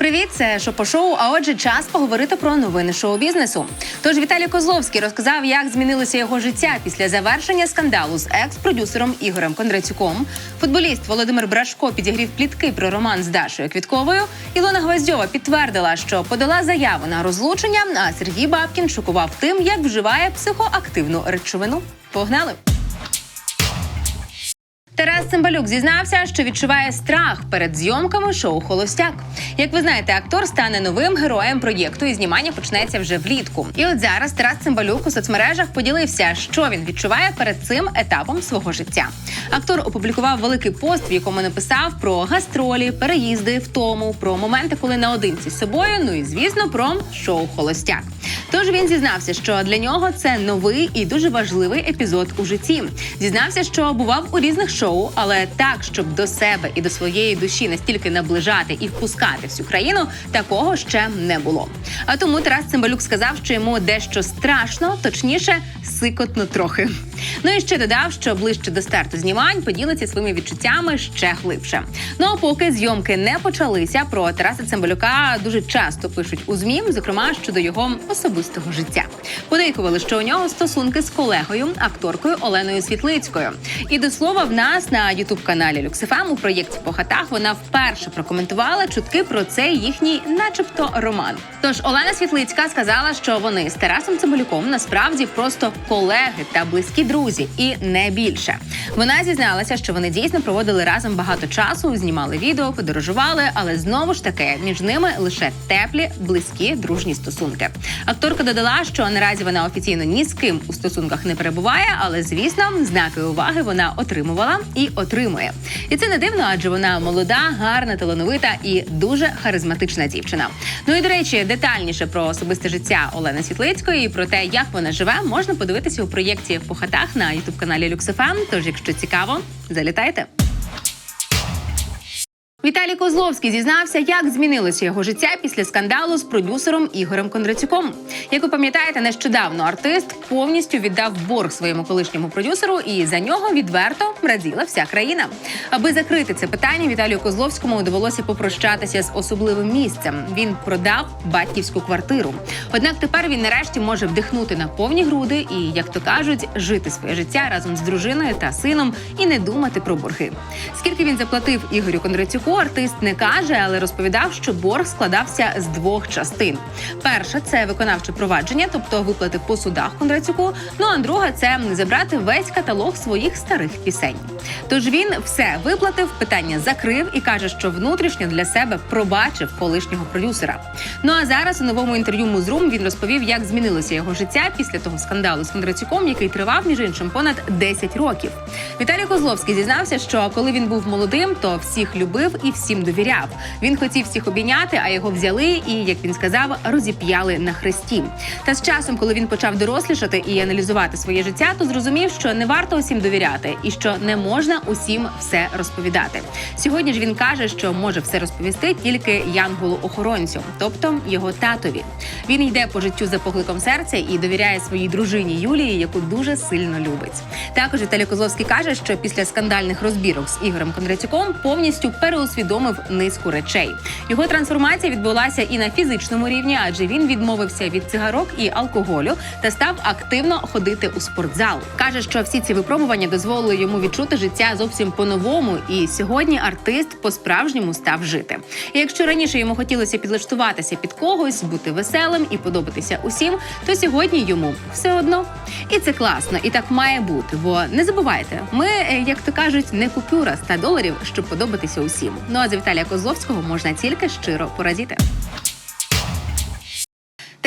Привіт, це Шопо-шоу, А отже, час поговорити про новини шоу-бізнесу. Тож Віталій Козловський розказав, як змінилося його життя після завершення скандалу з екс-продюсером Ігорем Кондрацюком. Футболіст Володимир Брашко підігрів плітки про роман з Дашою Квітковою. Ілона Гвоздьова підтвердила, що подала заяву на розлучення. А Сергій Бабкін шокував тим, як вживає психоактивну речовину. Погнали! Тарас Цимбалюк зізнався, що відчуває страх перед зйомками шоу Холостяк. Як ви знаєте, актор стане новим героєм проєкту, і знімання почнеться вже влітку. І от зараз Тарас Цимбалюк у соцмережах поділився, що він відчуває перед цим етапом свого життя. Актор опублікував великий пост, в якому написав про гастролі, переїзди, втому, про моменти, коли наодинці з собою. Ну і звісно, про шоу Холостяк. Тож він зізнався, що для нього це новий і дуже важливий епізод у житті. Зізнався, що бував у різних шоу, але так, щоб до себе і до своєї душі настільки наближати і впускати всю країну, такого ще не було. А тому Тарас Цимбалюк сказав, що йому дещо страшно, точніше, сикотно трохи. Ну і ще додав, що ближче до старту знімань поділиться своїми відчуттями ще глибше. Ну а поки зйомки не почалися, про Тараса Цимбалюка дуже часто пишуть у змі, зокрема щодо його особистого життя. Подейкували, що у нього стосунки з колегою, акторкою Оленою Світлицькою. І до слова, в нас на ютуб каналі Люксифам у проєкті по хатах вона вперше прокоментувала чутки про цей їхній, начебто, роман. Тож Олена Світлицька сказала, що вони з Тарасом Цимбалюком насправді просто колеги та близькі друзі, і не більше. Вона зізналася, що вони дійсно проводили разом багато часу, знімали відео, подорожували, але знову ж таки між ними лише теплі, близькі дружні стосунки. Акторка додала, що наразі вона офіційно ні з ким у стосунках не перебуває, але звісно, знаки уваги вона отримувала і отримує. І це не дивно, адже вона молода, гарна, талановита і дуже харизматична дівчина. Ну і до речі, детальніше про особисте життя Олени Світлицької і про те, як вона живе, можна подивитися у проєкті по хатах на ютуб каналі Люксифен. Тож, якщо цікаво, залітайте. Віталій Козловський зізнався, як змінилося його життя після скандалу з продюсером Ігорем Кондрацюком. Як ви пам'ятаєте, нещодавно артист повністю віддав борг своєму колишньому продюсеру, і за нього відверто раділа вся країна. Аби закрити це питання, Віталію Козловському довелося попрощатися з особливим місцем. Він продав батьківську квартиру. Однак тепер він нарешті може вдихнути на повні груди і, як то кажуть, жити своє життя разом з дружиною та сином і не думати про борги. Скільки він заплатив Ігорю Кондрацюку, артист не каже, але розповідав, що борг складався з двох частин. Перша це виконавче провадження, тобто виплати по судах Кондрацюку. Ну а друга це забрати весь каталог своїх старих пісень. Тож він все виплатив, питання закрив і каже, що внутрішньо для себе пробачив колишнього продюсера. Ну а зараз у новому інтерв'ю Музрум він розповів, як змінилося його життя після того скандалу з Кондрацюком, який тривав між іншим понад 10 років. Віталій Козловський зізнався, що коли він був молодим, то всіх любив і всім довіряв. Він хотів всіх обійняти, а його взяли і, як він сказав, розіп'яли на хресті. Та з часом, коли він почав дорослішати і аналізувати своє життя, то зрозумів, що не варто усім довіряти і що не можна усім все розповідати. Сьогодні ж він каже, що може все розповісти тільки янголу-охоронцю, тобто його татові. Він йде по життю за покликом серця і довіряє своїй дружині Юлії, яку дуже сильно любить. Також Віталій Козловський каже, що після скандальних розбірок з Ігорем Кондрацюком повністю переусвідомив низку речей. Його трансформація відбулася і на фізичному рівні, адже він відмовився від цигарок і алкоголю та став активно ходити у спортзал. каже, що всі ці випробування дозволили йому відчути життя зовсім по-новому, і сьогодні артист по-справжньому став жити. І якщо раніше йому хотілося підлаштуватися під когось, бути веселим і подобатися усім, то сьогодні йому все одно. І це класно, і так має бути. Бо не забувайте, ми, е, як то кажуть, не купюра 100 доларів, щоб подобатися усім. Ну а за Віталія Козловського можна тільки щиро порадіти.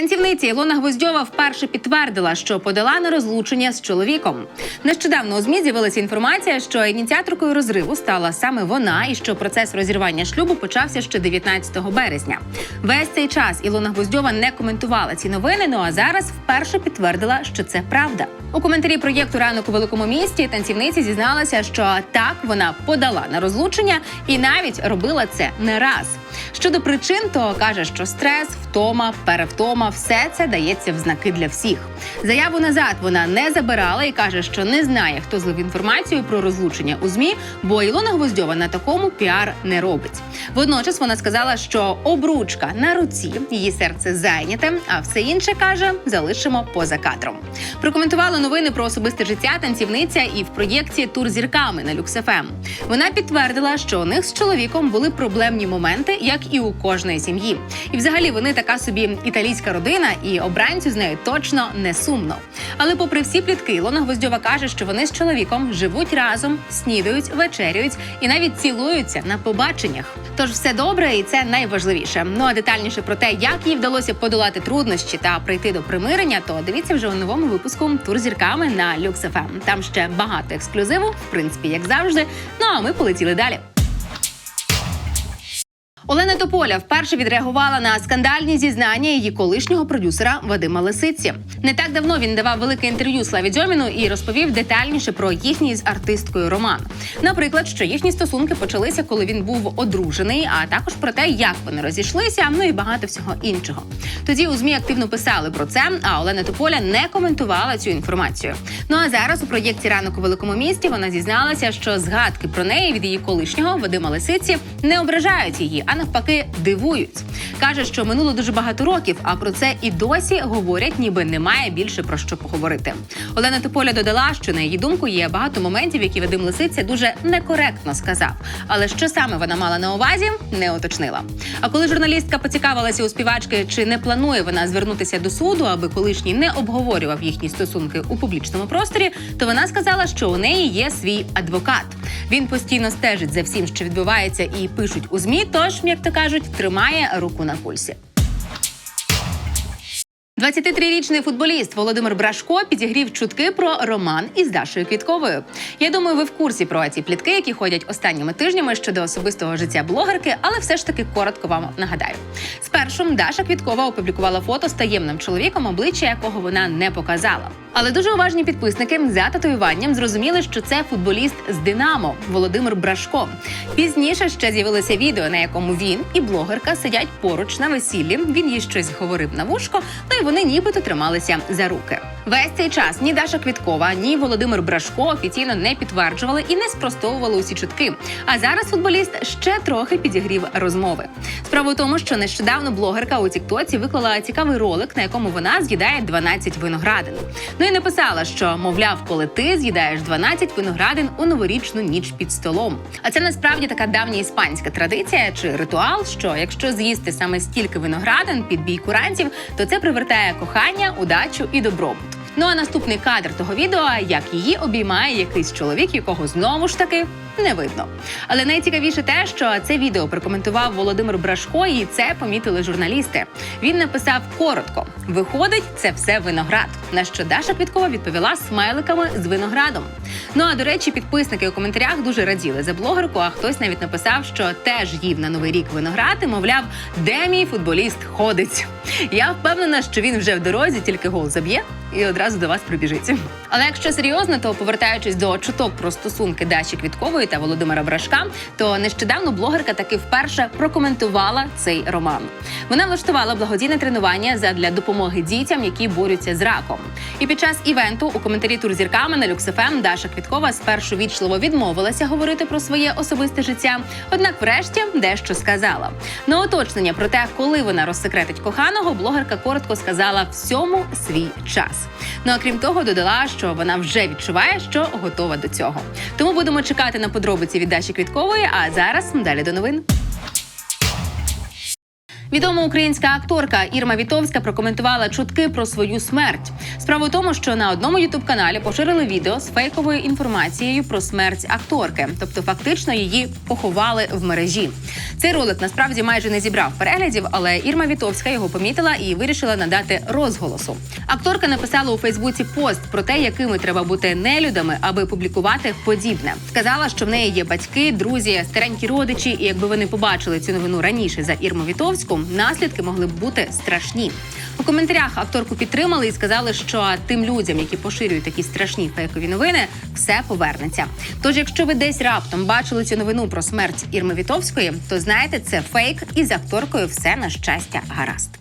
Танцівниця Ілона Гвоздьова вперше підтвердила, що подала на розлучення з чоловіком. Нещодавно у змі з'явилася інформація, що ініціаторкою розриву стала саме вона, і що процес розірвання шлюбу почався ще 19 березня. Весь цей час Ілона Гвоздьова не коментувала ці новини. Ну а зараз вперше підтвердила, що це правда. У коментарі проєкту ранок у великому місті танцівниця зізналася, що так вона подала на розлучення і навіть робила це не раз. Щодо причин, то каже, що стрес, втома, перевтома, все це дається в знаки для всіх. Заяву назад вона не забирала і каже, що не знає, хто злив інформацію про розлучення у змі, бо Ілона Гвоздьова на такому піар не робить. Водночас вона сказала, що обручка на руці, її серце зайняте, а все інше каже залишимо поза кадром. Прокоментувала новини про особисте життя танцівниця і в проєкті Тур зірками на Люкс.ФМ. Вона підтвердила, що у них з чоловіком були проблемні моменти, як і у кожної сім'ї. І взагалі вони така собі італійська родина, і обранцю з нею точно не сумно. Але, попри всі плітки, Ілона Гвоздьова каже, що вони з чоловіком живуть разом, снідають, вечерюють і навіть цілуються на побаченнях. Тож все добре, і це найважливіше. Ну а детальніше про те, як їй вдалося подолати труднощі та прийти до примирення, то дивіться вже у новому випуску тур зірками на Люкс.ФМ. Там ще багато ексклюзиву, в принципі, як завжди. Ну а ми полетіли далі. Олена Тополя вперше відреагувала на скандальні зізнання її колишнього продюсера Вадима Лисиці. Не так давно він давав велике інтерв'ю Славі Дзьоміну і розповів детальніше про їхній з артисткою роман. Наприклад, що їхні стосунки почалися, коли він був одружений, а також про те, як вони розійшлися, ну і багато всього іншого. Тоді у змі активно писали про це, а Олена Тополя не коментувала цю інформацію. Ну а зараз у проєкті Ранок у великому місті вона зізналася, що згадки про неї від її колишнього Вадима Лисиці не ображають її, а навпаки дивують. Каже, що минуло дуже багато років, а про це і досі говорять, ніби немає більше про що поговорити. Олена Тополя додала, що на її думку є багато моментів, які Вадим Лисиця дуже некоректно сказав. Але що саме вона мала на увазі, не уточнила. А коли журналістка поцікавилася у співачки, чи не планує вона звернутися до суду, аби колишній не обговорював їхні стосунки у публічному просторі, то вона сказала, що у неї є свій адвокат. Він постійно стежить за всім, що відбувається, і пишуть у змі. Тож, як то кажуть, тримає руку на пульсі. 23-річний футболіст Володимир Брашко підігрів чутки про роман із Дашою Квітковою. Я думаю, ви в курсі про ці плітки, які ходять останніми тижнями щодо особистого життя блогерки, але все ж таки коротко вам нагадаю. Спершу Даша Квіткова опублікувала фото з таємним чоловіком, обличчя якого вона не показала. Але дуже уважні підписники за татуюванням зрозуміли, що це футболіст з Динамо Володимир Брашко. Пізніше ще з'явилося відео, на якому він і блогерка сидять поруч на весіллі. Він їй щось говорив на вушко, ну і вони нібито трималися за руки. Весь цей час ні Даша Квіткова, ні Володимир Брашко офіційно не підтверджували і не спростовували усі чутки. А зараз футболіст ще трохи підігрів розмови. Справа в тому, що нещодавно блогерка у Тіктоці виклала цікавий ролик, на якому вона з'їдає 12 виноградин. Ну і написала, що мовляв, коли ти з'їдаєш 12 виноградин у новорічну ніч під столом. А це насправді така давня іспанська традиція чи ритуал, що якщо з'їсти саме стільки виноградин під бій курантів, то це привертає кохання, удачу і добробут. Ну а наступний кадр того відео, як її обіймає якийсь чоловік, якого знову ж таки не видно. Але найцікавіше те, що це відео прокоментував Володимир Брашко, і це помітили журналісти. Він написав коротко: виходить, це все виноград. На що Даша Квіткова відповіла смайликами з виноградом. Ну а до речі, підписники у коментарях дуже раділи за блогерку. А хтось навіть написав, що теж їв на новий рік виноград і мовляв, де мій футболіст ходить. Я впевнена, що він вже в дорозі, тільки гол заб'є і одразу до вас прибіжить. Але якщо серйозно, то повертаючись до чуток про стосунки Даші Квіткової та Володимира Брашка, то нещодавно блогерка таки вперше прокоментувала цей роман. Вона влаштувала благодійне тренування задля допомоги дітям, які борються з раком. І під час івенту у коментарі тур зірками на Люксефем Даша Квіткова спершу вічливо відмовилася говорити про своє особисте життя. Однак, врешті, дещо сказала. На уточнення про те, коли вона розсекретить коханого, блогерка коротко сказала всьому свій час. Ну а крім того, додала, що вона вже відчуває, що готова до цього. Тому будемо чекати на подробиці від Даші Квіткової. А зараз далі до новин. Відома українська акторка Ірма Вітовська прокоментувала чутки про свою смерть. Справа в тому, що на одному ютуб каналі поширили відео з фейковою інформацією про смерть акторки, тобто фактично її поховали в мережі. Цей ролик насправді майже не зібрав переглядів, але Ірма Вітовська його помітила і вирішила надати розголосу. Акторка написала у Фейсбуці пост про те, якими треба бути нелюдами, аби публікувати подібне. Сказала, що в неї є батьки, друзі, старенькі родичі, і якби вони побачили цю новину раніше за Ірму Вітовську, наслідки могли б бути страшні. У коментарях акторку підтримали і сказали, що тим людям, які поширюють такі страшні фейкові новини, все повернеться. Тож, якщо ви десь раптом бачили цю новину про смерть Ірми Вітовської, то знаєте, це фейк, і з акторкою все на щастя гаразд.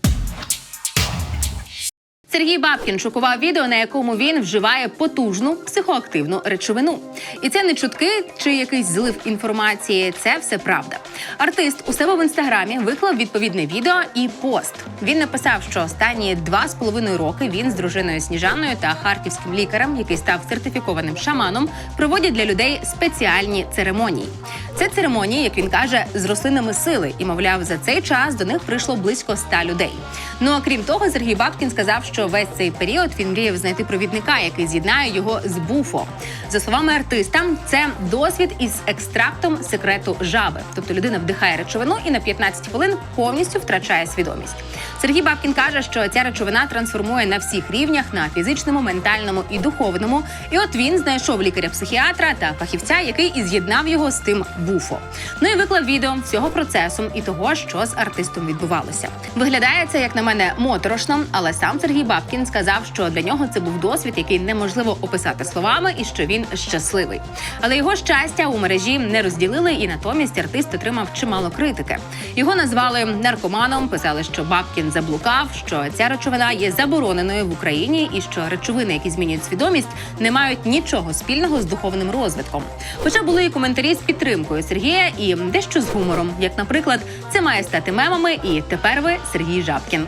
Сергій Бабкін шокував відео, на якому він вживає потужну психоактивну речовину. І це не чутки чи якийсь злив інформації. Це все правда. Артист у себе в інстаграмі виклав відповідне відео і пост. Він написав, що останні два з половиною роки він з дружиною Сніжаною та харківським лікарем, який став сертифікованим шаманом, проводять для людей спеціальні церемонії. Це церемонії, як він каже, з рослинами сили, і мовляв, за цей час до них прийшло близько ста людей. Ну а крім того, Сергій Бабкін сказав, що весь цей період він мріяв знайти провідника, який з'єднає його з буфо. За словами артиста, це досвід із екстрактом секрету жаби. Тобто людина вдихає речовину і на 15 хвилин повністю втрачає свідомість. Сергій Бабкін каже, що ця речовина трансформує на всіх рівнях на фізичному, ментальному і духовному. І от він знайшов лікаря-психіатра та фахівця, який і з'єднав його з тим буфо. Ну і виклав відео всього процесу і того, що з артистом відбувалося. Виглядає це, як на мене, моторошно, але сам Сергій Бабкін сказав, що для нього це був досвід, який неможливо описати словами, і що він щасливий. Але його щастя у мережі не розділили, і натомість артист отримав чимало критики. Його назвали наркоманом, писали, що Бабкін заблукав, що ця речовина є забороненою в Україні, і що речовини, які змінюють свідомість, не мають нічого спільного з духовним розвитком. Хоча були і коментарі з підтримкою Сергія і дещо з гумором, як, наприклад, це має стати мемами, і тепер ви Сергій Жабкін.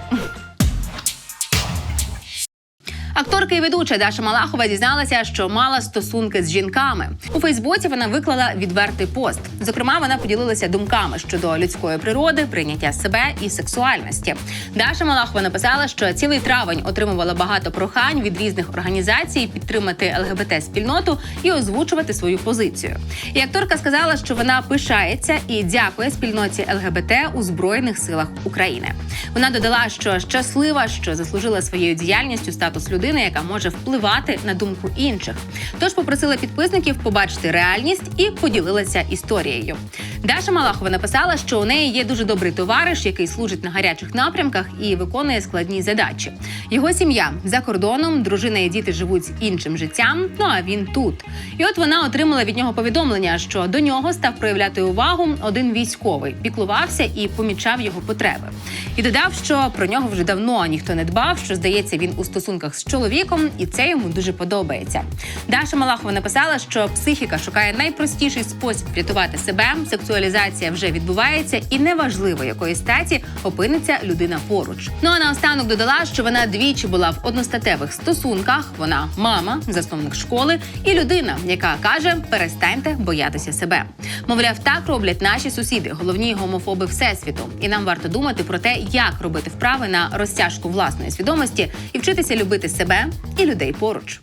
Акторка і ведуча Даша Малахова дізналася, що мала стосунки з жінками. У Фейсбуці вона виклала відвертий пост. Зокрема, вона поділилася думками щодо людської природи, прийняття себе і сексуальності. Даша Малахова написала, що цілий травень отримувала багато прохань від різних організацій підтримати ЛГБТ спільноту і озвучувати свою позицію. І акторка сказала, що вона пишається і дякує спільноті ЛГБТ у збройних силах України. Вона додала, що щаслива, що заслужила своєю діяльністю статус людини, яка може впливати на думку інших. Тож попросила підписників побачити реальність і поділилася історією. Даша Малахова написала, що у неї є дуже добрий товариш, який служить на гарячих напрямках і виконує складні задачі. Його сім'я за кордоном, дружина і діти живуть іншим життям. Ну а він тут. І от вона отримала від нього повідомлення, що до нього став проявляти увагу один військовий, піклувався і помічав його потреби. І додав, що про нього вже давно ніхто не дбав, що здається, він у стосунках з чоловіком, і це йому дуже подобається. Даша Малахова написала, що психіка шукає найпростіший спосіб врятувати себе. Сексуалізація вже відбувається, і неважливо, якої статі опиниться людина поруч. Ну а наостанок додала, що вона двічі була в одностатевих стосунках. Вона мама, засновник школи і людина, яка каже: перестаньте боятися себе. Мовляв, так роблять наші сусіди, головні гомофоби всесвіту. І нам варто думати про те, як робити вправи на розтяжку власної свідомості і вчитися любити себе і людей поруч.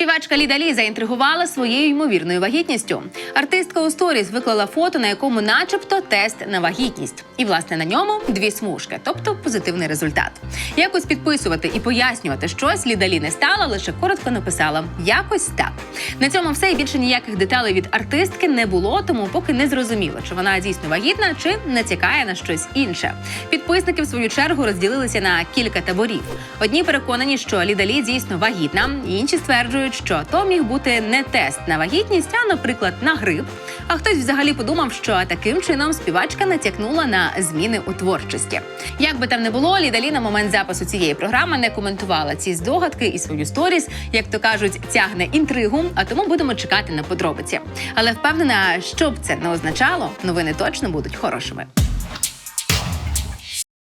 Співачка Ліда Лі заінтригувала своєю ймовірною вагітністю. Артистка у сторіс виклала фото, на якому, начебто, тест на вагітність, і власне на ньому дві смужки, тобто позитивний результат. Якось підписувати і пояснювати щось Ліда Лі не стала, лише коротко написала якось так. На цьому все і більше ніяких деталей від артистки не було, тому поки не зрозуміло, чи вона дійсно вагітна, чи натякає на щось інше. Підписники в свою чергу розділилися на кілька таборів. Одні переконані, що Ліда Лі дійсно вагітна, інші стверджують, що то міг бути не тест на вагітність, а, наприклад, на грип. А хтось взагалі подумав, що таким чином співачка натякнула на зміни у творчості. Як би там не було, Ліда Лі на момент запису цієї програми не коментувала ці здогадки і свою сторіс, як то кажуть, тягне інтригу, а тому будемо чекати на подробиці. Але впевнена, що б це не означало, новини точно будуть хорошими.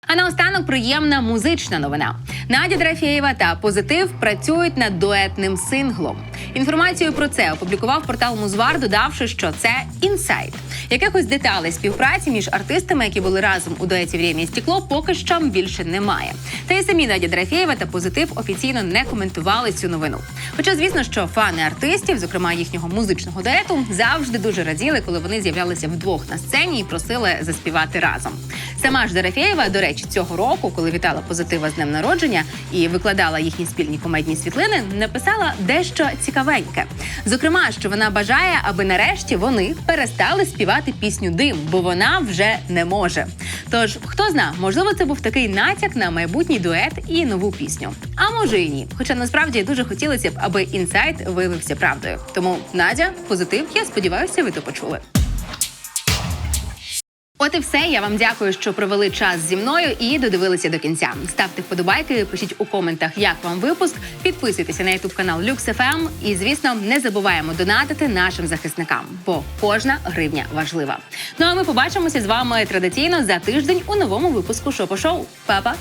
А наостанок приємна музична новина. Надя Дорофєєва та позитив працюють над дуетним синглом. Інформацію про це опублікував портал Музвар, додавши, що це інсайт. Якихось деталей співпраці між артистами, які були разом у дуеті «Время і стекло, поки що більше немає. Та й самі Надя Дорофєєва та позитив офіційно не коментували цю новину. Хоча, звісно, що фани артистів, зокрема їхнього музичного дуету, завжди дуже раділи, коли вони з'являлися вдвох на сцені і просили заспівати разом. Сама ж Дорофєєва, до речі, цього року, коли вітала позитива з днем народження і викладала їхні спільні комедні світлини, написала дещо цікавеньке. Зокрема, що вона бажає, аби нарешті вони перестали співати пісню Дим, бо вона вже не може. Тож, хто зна, можливо, це був такий натяк на майбутній дует і нову пісню. А може і ні. Хоча насправді дуже хотілося б, аби інсайт виявився правдою. Тому Надя, позитив, я сподіваюся, ви то почули. От і все. Я вам дякую, що провели час зі мною і додивилися до кінця. Ставте вподобайки, пишіть у коментах, як вам випуск. Підписуйтеся на ютуб канал LuxFM. І звісно, не забуваємо донатити нашим захисникам, бо кожна гривня важлива. Ну а ми побачимося з вами традиційно за тиждень у новому випуску Шопо Шоу. Па-па!